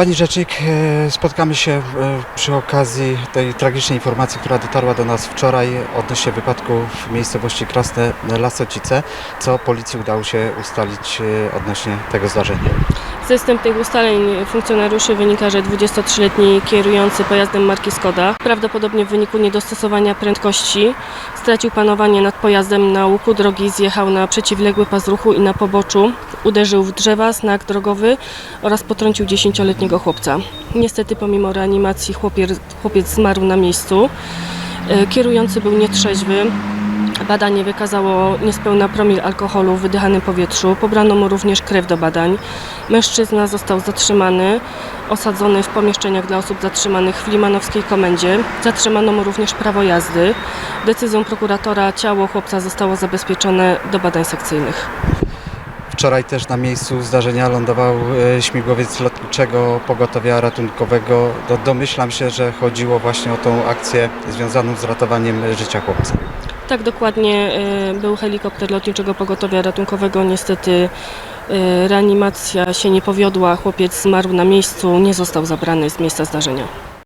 Pani Rzecznik, e, spotkamy się e, przy okazji tej tragicznej informacji, która dotarła do nas wczoraj odnośnie wypadku w miejscowości Krasne Lasocice. Co policji udało się ustalić e, odnośnie tego zdarzenia? Ze wstępnych ustaleń funkcjonariuszy wynika, że 23-letni kierujący pojazdem marki Skoda prawdopodobnie w wyniku niedostosowania prędkości stracił panowanie nad pojazdem na łuku drogi, zjechał na przeciwległy pas ruchu i na poboczu uderzył w drzewa, znak drogowy oraz potrącił 10-letniego chłopca. Niestety pomimo reanimacji chłopiec, chłopiec zmarł na miejscu. E, Kierujący był nietrzeźwy, Badanie wykazało niespełna promil alkoholu w wydychanym powietrzu. Pobrano mu również krew do badań. Mężczyzna został zatrzymany, osadzony w pomieszczeniach dla osób zatrzymanych w Limanowskiej Komendzie. Zatrzymano mu również prawo jazdy. Decyzją prokuratora ciało chłopca zostało zabezpieczone do badań sekcyjnych. Wczoraj też na miejscu zdarzenia lądował e, śmigłowiec lotniczego pogotowia ratunkowego. Do, domyślam się, że chodziło właśnie o tą akcję związaną z ratowaniem życia chłopca. Tak dokładnie e, był helikopter lotniczego pogotowia ratunkowego. Niestety e, reanimacja się nie powiodła. Chłopiec zmarł na miejscu, nie został zabrany z miejsca zdarzenia.